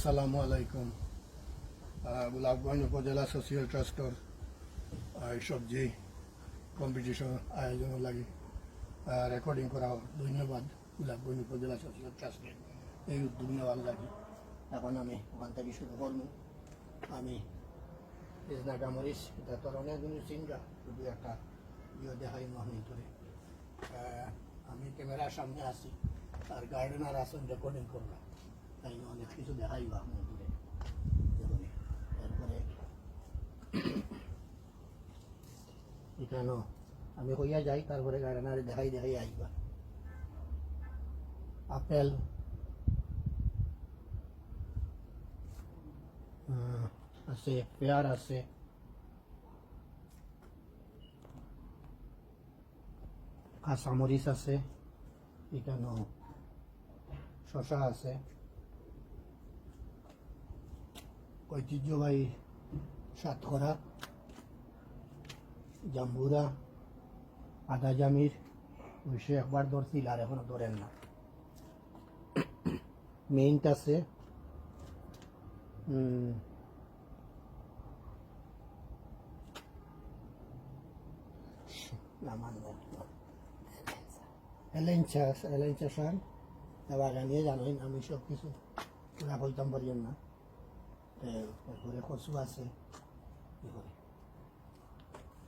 আসসালামু আলাইকুম। গোলাপগঞ্জ উপজেলা সোশিয়াল ট্রাস্টর সবজি কম্পিটিশন আয়োজন লাগে রেকর্ডিং করা ধন্যবাদ গোলাপগঞ্জ উপজেলা সোশিয়াল ট্রাস্টে এই উদ্যোগ নেওয়ার লাগে। এখন আমি ওখান থেকে শুরু করব। আমি মরিস এটা তোর অনেক চিন্তা শুধু একটা ইয়ে দেখাই মহনি করে। আমি ক্যামেরার সামনে আছি, আর গার্ডেনার আসেন রেকর্ডিং করলাম তাই না অনেক কিছু দেখাই বা মন্দিরে এবারে তারপরে এখানেও আমি হইয়া যাই তারপরে গার্ডেনারে দেখাই দেখাই আইবা আপেল আহ, আছে পেয়ার আছে কাঁচামরিচ আছে এখানেও শশা আছে ঐতিহ্যবাহী সাতখরা জাম্বুরা আদা জামির ওইসে একবার ধরছিল আর এখনও ধরেন না মেইনট আছে এলেঞ্চা এলেঞ্চা সার বাগানিয়ে জানেন আমি সব কিছু বলতাম পারিয়েন না এ, তারপরে কচু আছে এরপরে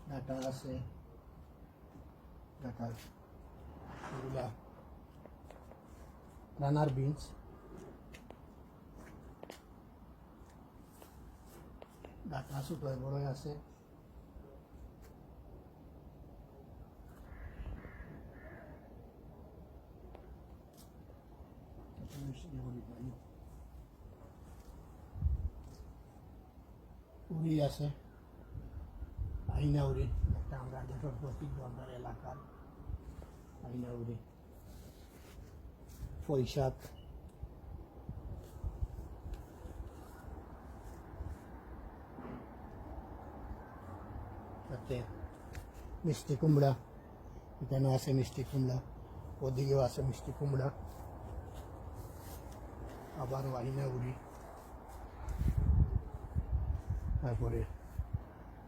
ডাটা আছে ডাটা এগুলা রানার বিনস ডাটা ছোট বড় আছে উড়ি আছে আইনা উড়ি একটা আমরা দেশের প্রসিদ্ধ আমাদের এলাকার আইনা উড়ি পৈশাক তাতে মিষ্টি কুমড়া এখানে আছে মিষ্টি কুমড়া ওদিকেও আছে মিষ্টি কুমড়া আবারও আইনা উড়ি তারপরে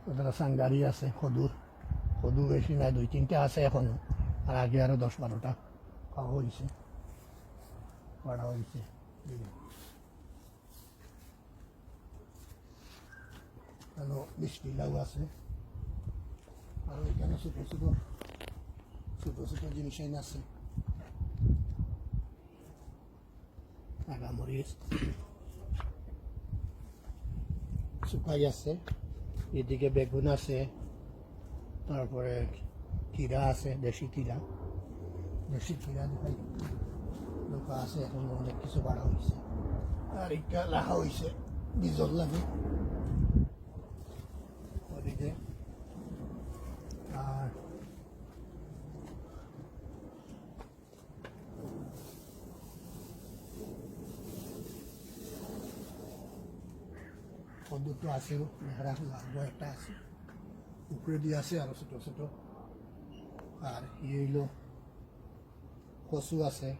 ওদের সাংগারি আছে, সদুর। সদু বেশি নাই, দুই তিনটা আছে এখনও। আর আগে আরও দশ বারোটা খাওয়া হয়েছে। করা হয়েছে। এখানে মিষ্টি লাউ আছে। আর এখানে ছোটো ছোটো ছোটো ছোটো জিনিস আছে। নাগামরিচ শুকাই আছে, এদিকে বেগুন আছে, তারপরে কিরা আছে, দেশি কিরা দেশি কিরা দেখাই লোকা আছে, এখন অনেক কিছু বাড়া হয়েছে। আর এটা রাখা হয়েছে বীজর লাগে ওদিকে আর দুটো আছে রাখল একটা আছে। উপরে দিয়ে আছে আরও ছোট ছোট। আর ই হইল কচু আছে।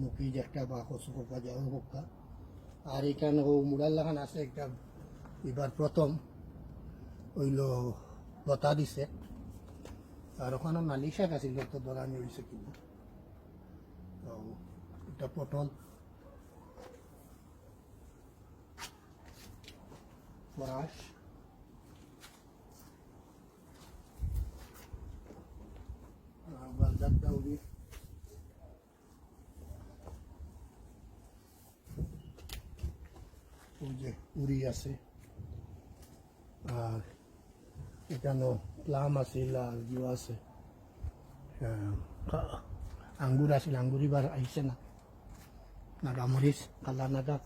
মুখি একটা বা কচু পোকা যাও পোকা আর এখানে ও মুড়ার লাগান আছে একটা, এবার প্রথম হইল লতা দিছে। আর ওখানে নালি শাক আছিল তো দরানি হয়েছে কিন্তু তো এটা পটল। ফরাস বালদার দাউরি ওই যে উড়ি আছে আর এখানেও প্লাম আছে লাল ইয়ে আছে আঙ্গুর আছিল আঙ্গুর এবার আহিছে না কালা নাগা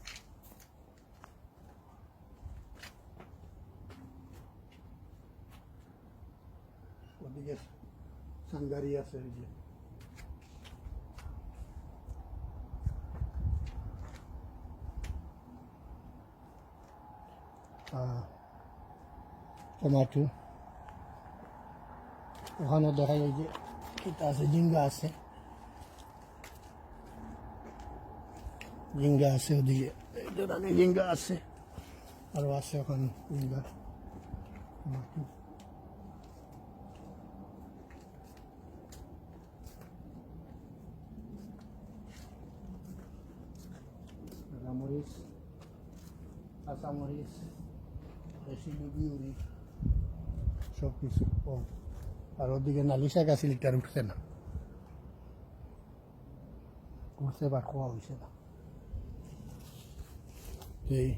ওদিকে সাংগারি আছে ওই যে। টমাটো। ওখানে দেখা যায় যে এটা আছে, ঝিঙ্গা আছে। ঝিঙ্গা আছে ওদিকে। আগে রিঙ্গা আছে। আরও আছে এখন রিঙ্গা মাটি রামরিচ কাঁচামরিচ রেসিডি বিউরি সব কিছু ও আর ওদিকে নালি শাক আছে লিটার উঠছে না উঠছে বা খাওয়া হয়েছে না এই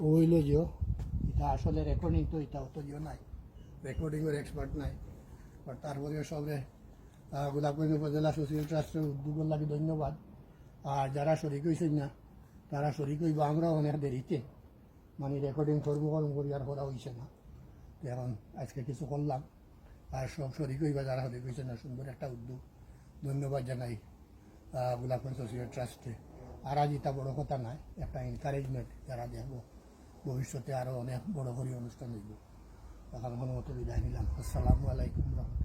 ওইল যে এটা আসলে রেকর্ডিং তো এটা অত জিও নাই রেকর্ডিংয়ের এক্সপার্ট নাই বাট তারপরেও সবে গোলাপগঞ্জ উপজেলা সোশিয়াল ট্রাস্টের উদ্যোগের লাগে ধন্যবাদ আর যারা শরিক হয়েছেন না তারা শরিক হইব আমরা অনেক দেরিতে। মানে রেকর্ডিং করব করব করি, আর করা হয়েছে না। এখন আজকে কিছু করলাম। আর সব শরিক হইবা যারা শরিক হয়েছে না, সুন্দর একটা উদ্যোগ। ধন্যবাদ জানাই গোলাপগঞ্জ সোশিয়াল ট্রাস্টে আর আজ এটা বড় কথা নয়, একটা এনকারেজমেন্ট যারা দেখব ভবিষ্যতে আরও অনেক বড় করে অনুষ্ঠান হইব। এখন মতো বিদায় নিলাম। আসসালামু আলাইকুম রহমতুল্লাহ।